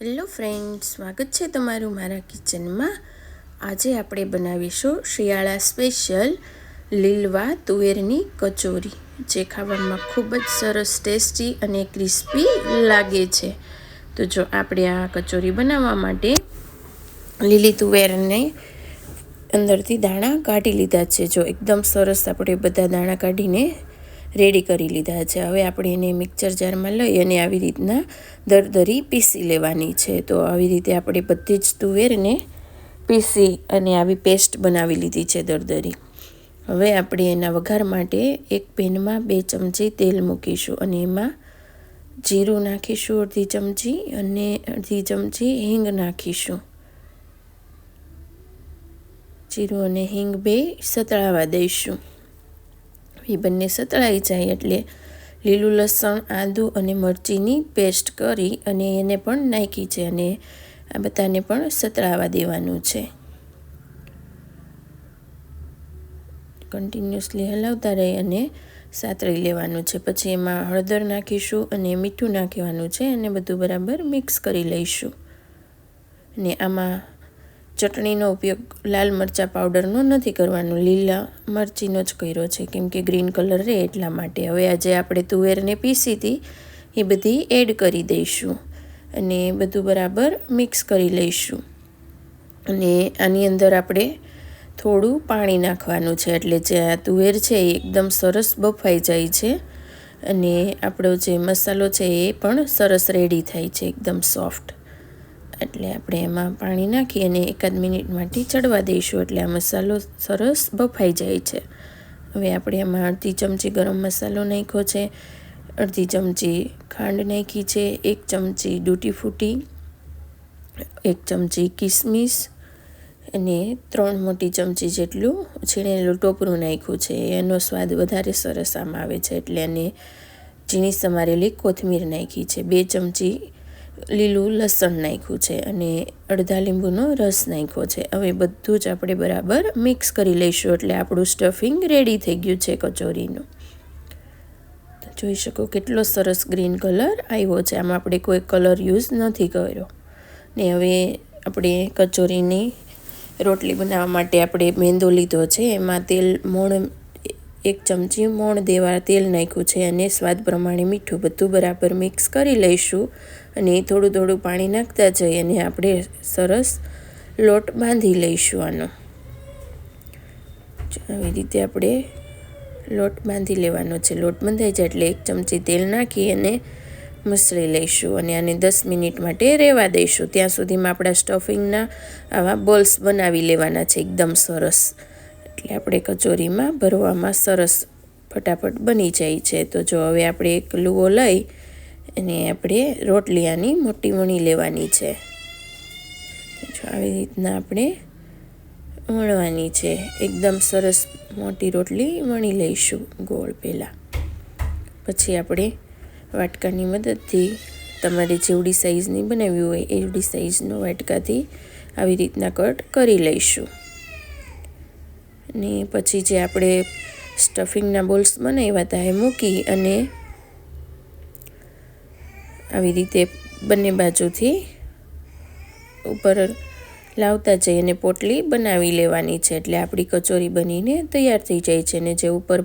Hello friend સ્વાગત છે તમારું મારા કિચનમાં. આજે આપણે બનાવીશું શિયાળા સ્પેશિયલ લીલવા તુવેરની કચોરી, જે ખાવામાં ખૂબ જ સરસ ટેસ્ટી અને ક્રિસ્પી લાગે છે. તો જો આપણે આ કચોરી બનાવવા માટે લીલી તુવેરને અંદરથી દાણા કાઢી લીધા છે. જો એકદમ સરસ આપણે બધા દાણા કાઢીને રેડી કરી લીધા છે. હવે આપણે એને મિક્સર જારમાં લઈ અને આવી રીતના દરદરી પીસી લેવાની છે. તો આવી રીતે આપણે બધી જ તુવેરને પીસી અને આવી પેસ્ટ બનાવી લીધી છે દરદરી. હવે આપણે એના વઘાર માટે એક પેનમાં બે ચમચી તેલ મૂકીશું અને એમાં જીરું નાખીશું અડધી ચમચી અને અડધી ચમચી હિંગ નાખીશું. જીરું અને હિંગ બે સતળાવા દઈશું. એ બંને સતળાઈ જાય એટલે લીલું લસણ, આદું અને મરચીની પેસ્ટ કરી અને એને પણ નાખી છે અને આ બધાને પણ સતળાવા દેવાનું છે. કન્ટિન્યુઅસલી હલાવતા રહી અને સાતળી લેવાનું છે. પછી એમાં હળદર નાખીશું અને મીઠું નાખવાનું છે અને બધું બરાબર મિક્સ કરી લઈશું. અને આમાં ચટણીનો ઉપયોગ લાલ મરચાં પાવડરનો નથી કરવાનો. લીલા મરચીનો જ કર્યો છે, કેમ કે ગ્રીન કલર રહે એટલા માટે. હવે આજે આપણે તુવેરને પીસી હતી એ બધી એડ કરી દઈશું અને બધું બરાબર મિક્સ કરી લઈશું. અને આની અંદર આપણે થોડું પાણી નાખવાનું છે, એટલે જે આ તુવેર છે એ એકદમ સરસ બફાઈ જાય છે અને આપણો જે મસાલો છે એ પણ સરસ રેડી થાય છે, એકદમ સોફ્ટ. એટલે આપણે એમાં પાણી નાખી અને એકાદ મિનિટ માટે ચડવા દઈશું એટલે આ મસાલો સરસ બફાઈ જાય છે. હવે આપણે એમાં અડધી ચમચી ગરમ મસાલો નાખ્યો છે. અડધી ચમચી ખાંડ નાખી છે. એક ચમચી ડૂટી ફૂટી, એક ચમચી કિસમિસ અને ત્રણ મોટી ચમચી જેટલું છીણેલું ટોપરું નાખ્યું છે. એનો સ્વાદ વધારે સરસ આમાં આવે છે એટલે એને ઝીણી સમારેલી કોથમીર નાખી છે. બે ચમચી લીલું લસણ નાખ્યું છે અને અડધા લીંબુનો રસ નાખ્યો છે. હવે બધું જ આપણે બરાબર મિક્સ કરી લઈશું એટલે આપણું સ્ટફિંગ રેડી થઈ ગયું છે કચોરીનું. જોઈ શકો કેટલો સરસ ગ્રીન કલર આવ્યો છે. આમાં આપણે કોઈ કલર યુઝ નથી કર્યો. ને હવે આપણે કચોરીની રોટલી બનાવવા માટે આપણે મેંદો લીધો છે. એમાં તેલ, મોણ એક ચમચી મોણ દેવા તેલ નાખ્યું છે અને સ્વાદ પ્રમાણે મીઠું બધું બરાબર મિક્સ કરી લઈશું અને થોડું થોડું પાણી નાખતા જઈએ અને આપણે સરસ લોટ બાંધી લઈશું આનો. આવી રીતે આપણે લોટ બાંધી લેવાનો છે. લોટ બંધાઈ જાય એટલે એક ચમચી તેલ નાખી અને મસળી લઈશું અને આને દસ મિનિટ માટે રહેવા દઈશું. ત્યાં સુધીમાં આપણા સ્ટફિંગના આવા બોલ્સ બનાવી લેવાના છે. એકદમ સરસ. એટલે આપણે કચોરીમાં ભરવામાં સરસ ફટાફટ બની જાય છે. તો જો હવે આપણે એક લુવો લઈ અને આપણે રોટલી આની મોટી વણી લેવાની છે. જો આવી રીતના આપણે વણવાની છે. એકદમ સરસ મોટી રોટલી વણી લઈશું ગોળ પહેલાં. પછી આપણે વાટકાની મદદથી તમારે જેવડી સાઇઝની બનાવવી હોય એવડી સાઇઝનો વાટકાથી આવી રીતના કટ કરી લઈશું. અને પછી જે આપણે સ્ટફિંગના બોલ્સ બનાવ્યા હતા એ મૂકી અને આવી રીતે બંને બાજુથી ઉપર લાવતા જઈએ અને પોટલી બનાવી લેવાની છે. એટલે આપણી કચોરી બનીને તૈયાર થઈ જાય છે અને જે ઉપર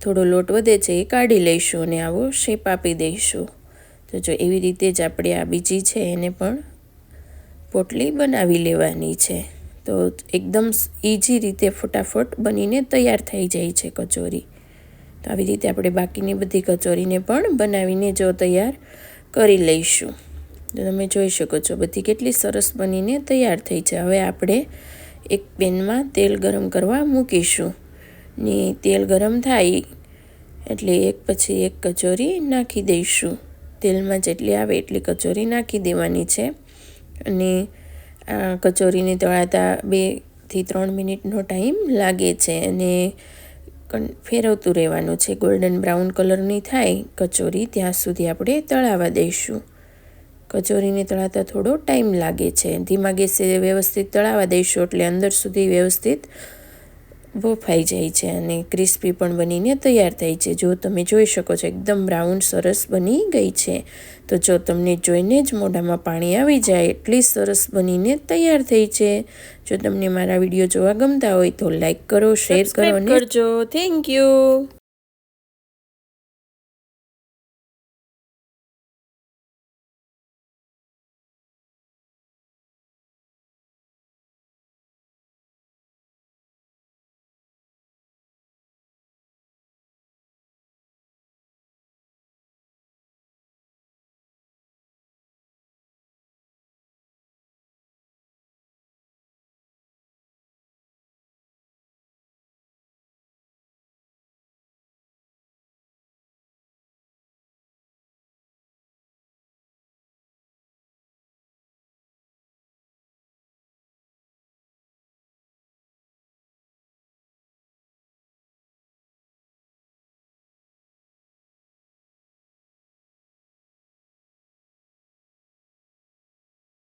થોડો લોટ વધે છે એ કાઢી લઈશું અને આવો શેપ આપી દઈશું. તો જો એવી રીતે જ આપણે આ બીજી છે એને પણ પોટલી બનાવી લેવાની છે. તો એકદમ ઇઝી રીતે ફટાફટ બનીને તૈયાર થઈ જાય છે કચોરી. તો આવી રીતે આપણે બાકીની બધી કચોરીને પણ બનાવીને જો તૈયાર કરી લઈશું. તો તમે જોઈ શકો છો, બધી કેટલી સરસ બનીને તૈયાર થઈ છે. હવે આપણે એક પેનમાં તેલ ગરમ કરવા મૂકીશું. ને તેલ ગરમ થાય એટલે એક પછી એક કચોરી નાખી દઈશું. તેલમાં જેટલી આવે એટલી કચોરી નાખી દેવાની છે. અને કચોરીને તળાતા બેથી ત્રણ મિનિટનો ટાઈમ લાગે છે અને ફેરવતું રહેવાનું છે. ગોલ્ડન બ્રાઉન કલરની થાય કચોરી, ત્યાં સુધી આપણે તળાવા દઈશું. કચોરીને તળાતા થોડો ટાઈમ લાગે છે. ધીમા ગેસે વ્યવસ્થિત તળાવા દઈશું એટલે અંદર સુધી વ્યવસ્થિત બફાઈ જાય છે અને ક્રિસ્પી પણ બનીને તૈયાર થાય છે. જો તમે જોઈ શકો છો એકદમ બ્રાઉન સરસ બની ગઈ છે. તો જો તમને જોઈને જ મોઢામાં પાણી આવી જાય એટલી સરસ બનીને તૈયાર થઈ છે. જો તમને મારા વીડિયો જોવા ગમતા હોય તો લાઈક કરો શેર કરો અને કરજો. Thank you